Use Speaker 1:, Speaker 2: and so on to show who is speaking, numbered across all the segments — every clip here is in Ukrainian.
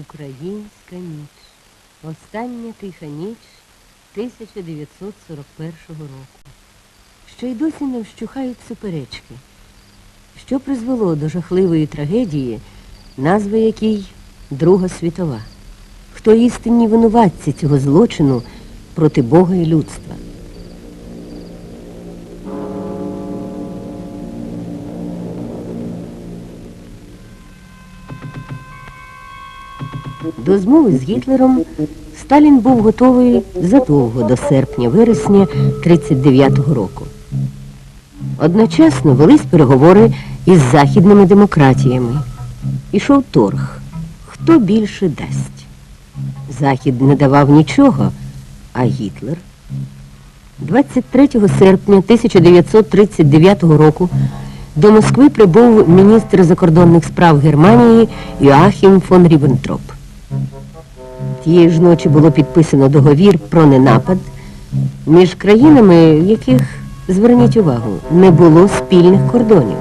Speaker 1: Українська ніч. Остання тиха ніч 1941 року. Що й досі не вщухають суперечки. Що призвело до жахливої трагедії, назва якій Друга світова. Хто істинні винуватці цього злочину проти Бога і людства? До змови з Гітлером Сталін був готовий задовго до серпня-вересня 39-го року. Одночасно велись переговори із західними демократіями. Ішов торг. Хто більше дасть? Захід не давав нічого, а Гітлер 23 серпня 1939 року до Москви прибув міністр закордонних справ Германії Йоахім фон Ріббентроп. Тієї ж ночі було підписано договір про ненапад між країнами, яких, зверніть увагу, не було спільних кордонів.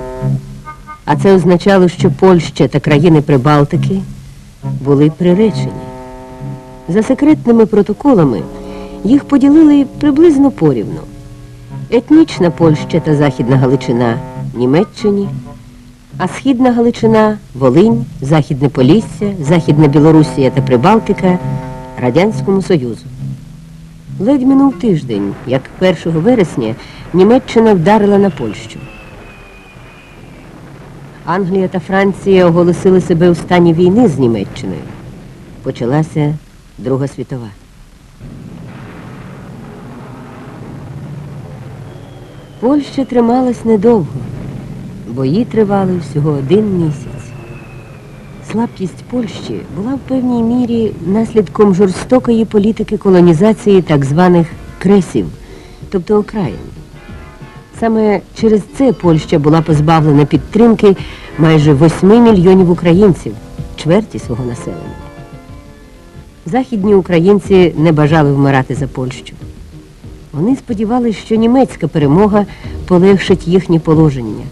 Speaker 1: А це означало, що Польща та країни Прибалтики були приречені. За секретними протоколами їх поділили приблизно порівну. Етнічна Польща та Західна Галичина Німеччині, а Східна Галичина, Волинь, Західне Полісся, Західна Білорусія та Прибалтика Радянському Союзу. Ледь минув тиждень, як 1 вересня Німеччина вдарила на Польщу. Англія та Франція оголосили себе у стані війни з Німеччиною. Почалася Друга світова. Польща трималась недовго. Бої тривали всього один місяць. Слабкість Польщі була в певній мірі наслідком жорстокої політики колонізації так званих кресів, тобто окраїн. Саме через це Польща була позбавлена підтримки майже 8 мільйонів українців, чверті свого населення. Західні українці не бажали вмирати за Польщу. Вони сподівалися, що німецька перемога полегшить їхнє положення,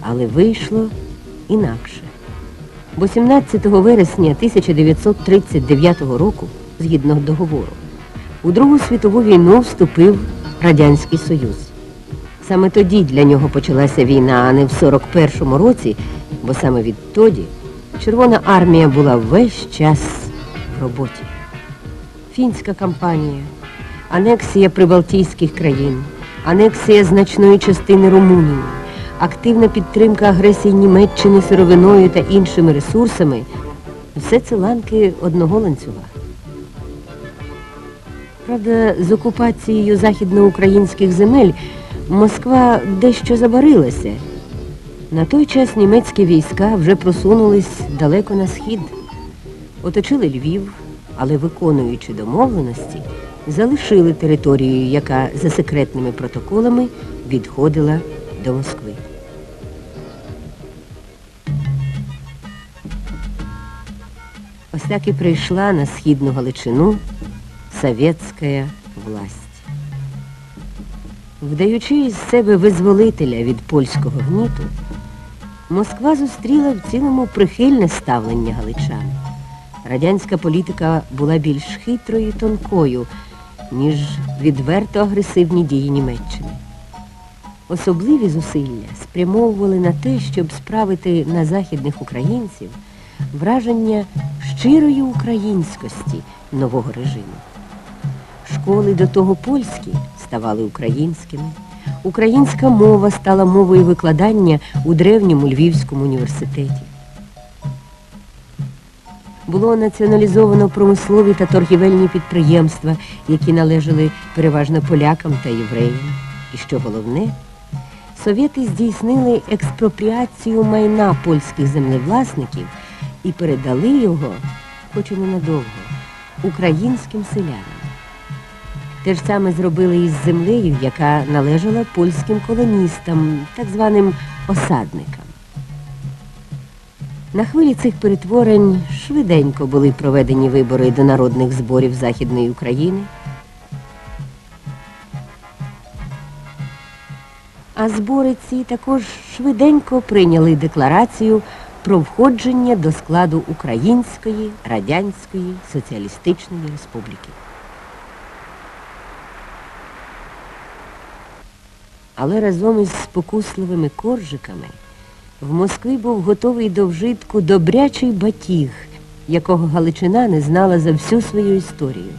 Speaker 1: але вийшло інакше. Бо 17 вересня 1939 року, згідно договору, у Другу світову війну вступив Радянський Союз. Саме тоді для нього почалася війна, а не в 41-му році, бо саме відтоді Червона армія була весь час в роботі. Фінська кампанія, анексія прибалтійських країн, анексія значної частини Румунії, активна підтримка агресії Німеччини сировиною та іншими ресурсами все це ланки одного ланцюга. Правда, з окупацією західноукраїнських земель Москва дещо забарилася. На той час німецькі війська вже просунулись далеко на схід, оточили Львів, але виконуючи домовленості, залишили територію, яка за секретними протоколами відходила до Москви. Ось так і прийшла на східну Галичину совєтська власть. Вдаючи із себе визволителя від польського гніту, Москва зустріла в цілому прихильне ставлення галичан. Радянська політика була більш хитрою і тонкою, ніж відверто агресивні дії Німеччини. Особливі зусилля спрямовували на те, щоб справити на західних українців враження щирої українськості нового режиму. Школи до того польські ставали українськими. Українська мова стала мовою викладання у древньому Львівському університеті. Було націоналізовано промислові та торгівельні підприємства, які належали переважно полякам та євреям. І що головне, совєти здійснили експропріацію майна польських землевласників і передали його, хоч і ненадовго, українським селянам. Те ж саме зробили із землею, яка належала польським колоністам, так званим осадникам. На хвилі цих перетворень швиденько були проведені вибори до народних зборів Західної України. А збори ці також швиденько прийняли декларацію про входження до складу Української Радянської Соціалістичної Республіки. Але разом із спокусливими коржиками в Москві був готовий до вжитку добрячий батіг, якого Галичина не знала за всю свою історію.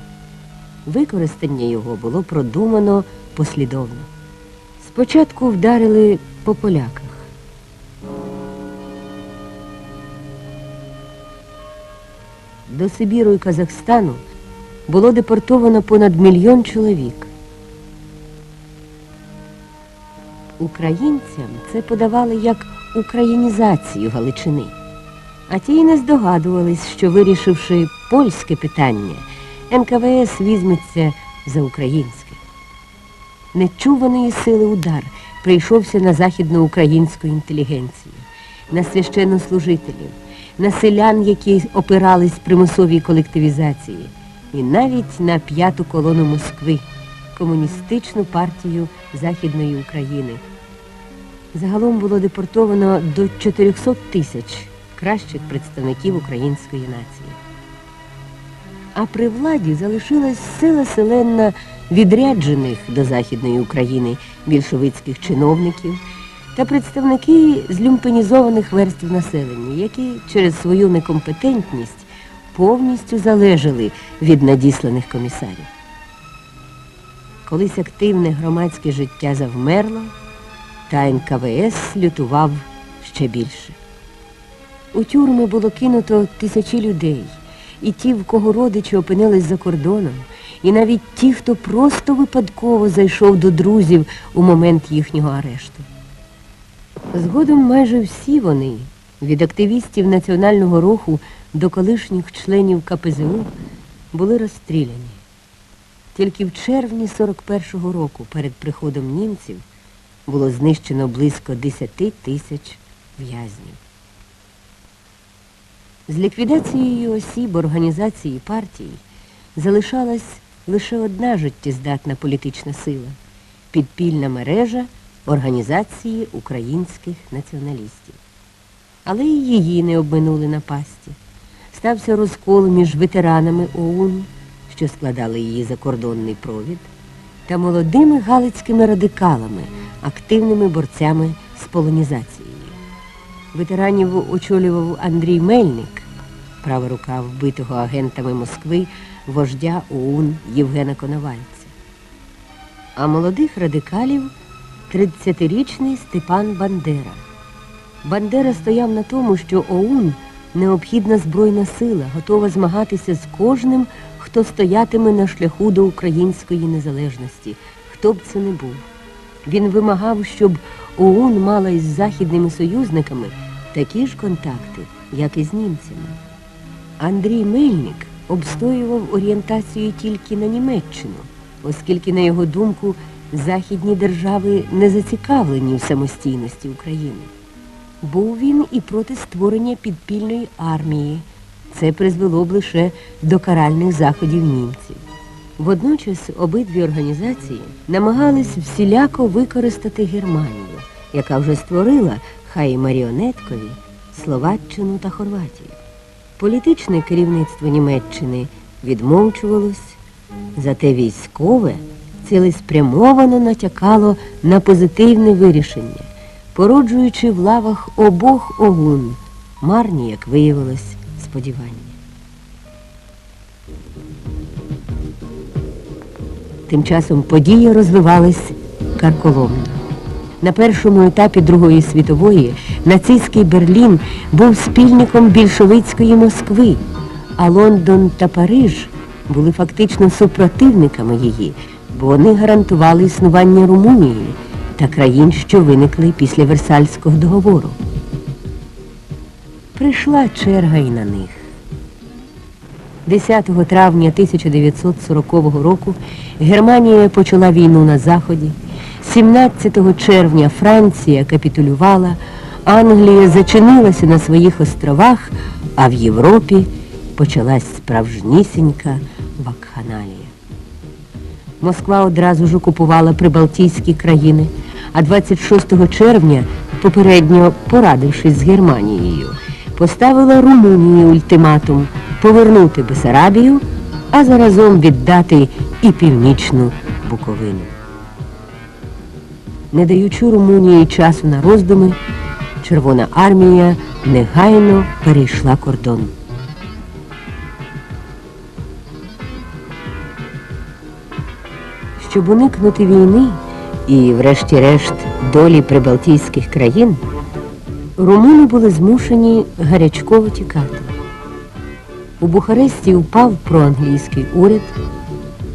Speaker 1: Використання його було продумано послідовно. Спочатку вдарили по поляках. До Сибіру і Казахстану було депортовано понад мільйон чоловік. Українцям це подавали як українізацію Галичини. А ті й не здогадувались, що вирішивши польське питання, НКВС візьметься за українське. Нечуваної сили удар прийшовся на західноукраїнську інтелігенцію, на священнослужителів, на селян, які опирались примусовій колективізації, і навіть на п'яту колону Москви, комуністичну партію Західної України. Загалом було депортовано до 400 тисяч кращих представників української нації. А при владі залишилась сила селенна відряджених до Західної України більшовицьких чиновників та представники злюмпенізованих верств населення, які через свою некомпетентність повністю залежали від надісланих комісарів. Колись активне громадське життя завмерло, та НКВС лютував ще більше. У тюрми було кинуто тисячі людей, і ті, в кого родичі опинились за кордоном, і навіть ті, хто просто випадково зайшов до друзів у момент їхнього арешту. Згодом майже всі вони, від активістів національного руху до колишніх членів КПЗУ, були розстріляні. Тільки в червні 41-го року перед приходом німців було знищено близько 10 тисяч в'язнів. З ліквідацією осіб організації партії залишалась лише одна життєздатна політична сила підпільна мережа Організації українських націоналістів. Але і її не обминули напасті. Стався розкол між ветеранами ОУН, що складали її закордонний провід, та молодими галицькими радикалами, активними борцями з полонізацією. Ветеранів очолював Андрій Мельник, права рука вбитого агентами Москви, вождя ОУН Євгена Коновальця. А молодих радикалів 30-річний Степан Бандера. Бандера стояв на тому, що ОУН необхідна збройна сила, готова змагатися з кожним, хто стоятиме на шляху до української незалежності, хто б це не був. Він вимагав, щоб ОУН мала із західними союзниками такі ж контакти, як і з німцями. Андрій Мельник обстоював орієнтацію тільки на Німеччину, оскільки, на його думку, західні держави не зацікавлені в самостійності України. Був він і проти створення підпільної армії. Це призвело б лише до каральних заходів німців. Водночас обидві організації намагались всіляко використати Германію, яка вже створила, хай і маріонеткові, Словаччину та Хорватію. Політичне керівництво Німеччини відмовчувалось, зате військове цілеспрямовано натякало на позитивне вирішення, породжуючи в лавах обох огун марні, як виявилось, сподівання. Тим часом події розвивались карколомно. На першому етапі Другої світової нацистський Берлін був спільником більшовицької Москви, а Лондон та Париж були фактично супротивниками її, бо вони гарантували існування Румунії та країн, що виникли після Версальського договору. Прийшла черга і на них. 10 травня 1940 року Германія почала війну на Заході. 17 червня Франція капітулювала, Англія зачинилася на своїх островах, а в Європі почалась справжнісінька вакханалія. Москва одразу ж окупувала прибалтійські країни, а 26 червня, попередньо порадившись з Германією, поставила Румунії ультиматум повернути Бесарабію, а заразом віддати і північну Буковину. Не даючи Румунії часу на роздуми, Червона армія негайно перейшла кордон. Щоб уникнути війни і, врешті-решт, долі прибалтійських країн, румуни були змушені гарячково тікати. У Бухаресті упав проанглійський уряд,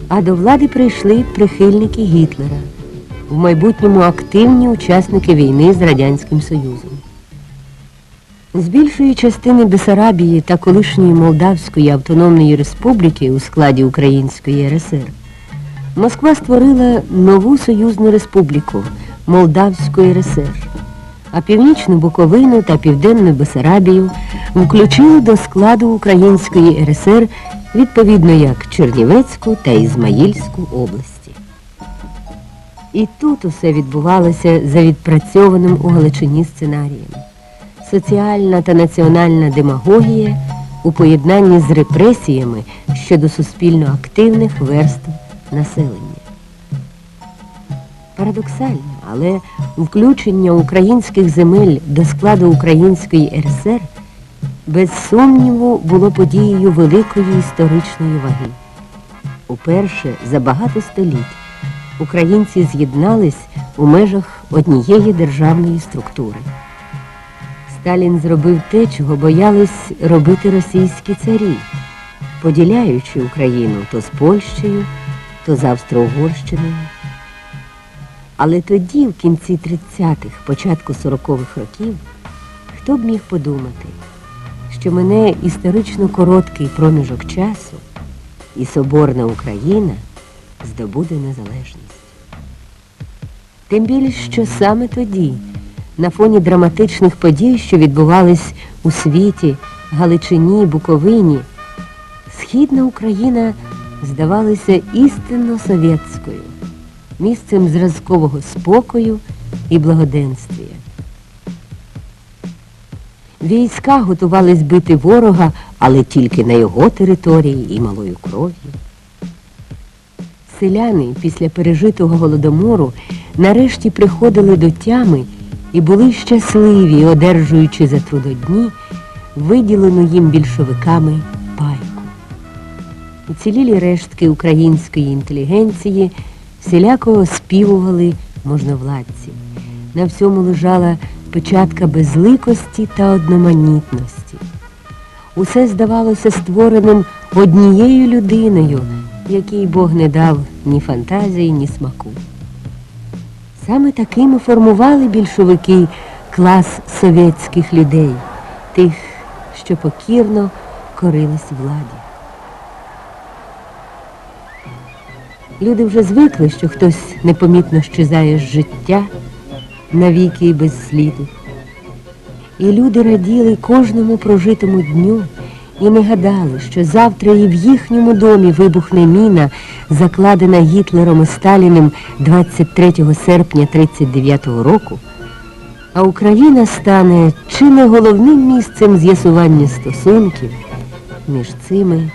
Speaker 1: а до влади прийшли прихильники Гітлера, в майбутньому активні учасники війни з Радянським Союзом. З більшої частини Бесарабії та колишньої Молдавської автономної республіки у складі Української РСР Москва створила нову союзну республіку Молдавську РСР, а північну Буковину та Південну Бесарабію включили до складу Української РСР відповідно як Чернівецьку та Ізмаїльську області. І тут усе відбувалося за відпрацьованим у Галичині сценарієм. Соціальна та національна демагогія у поєднанні з репресіями щодо суспільно активних верств населення. Парадоксально, але включення українських земель до складу Української РСР без сумніву було подією великої історичної ваги. Уперше за багато століть українці з'єднались у межах однієї державної структури. Сталін зробив те, чого боялись робити російські царі, поділяючи Україну то з Польщею, то з Австро-Угорщиною. Але тоді, в кінці 30-х, початку 40-х років, хто б міг подумати, що мене історично короткий проміжок часу і Соборна Україна здобуде незалежність. Тим більше, що саме тоді, на фоні драматичних подій, що відбувались у світі, Галичині, Буковині, Східна Україна здавалася істинно совєтською, місцем зразкового спокою і благоденствія. Війська готувались бити ворога, але тільки на його території і малою кров'ю. Селяни після пережитого голодомору нарешті приходили до тями і були щасливі, одержуючи за трудодні виділену їм більшовиками пайку. Уцілілі рештки української інтелігенції всіляко оспівували можновладці. На всьому лежала печатка безликості та одноманітності. Усе здавалося створеним однією людиною, якій Бог не дав ні фантазії, ні смаку. Саме такими формували більшовики клас совєтських людей, тих, що покірно корились владі. Люди вже звикли, що хтось непомітно щезає з життя навіки і без сліду. І люди раділи кожному прожитому дню і не гадали, що завтра і в їхньому домі вибухне міна, закладена Гітлером і Сталіним 23 серпня 39-го року, а Україна стане чи не головним місцем з'ясування стосунків між цими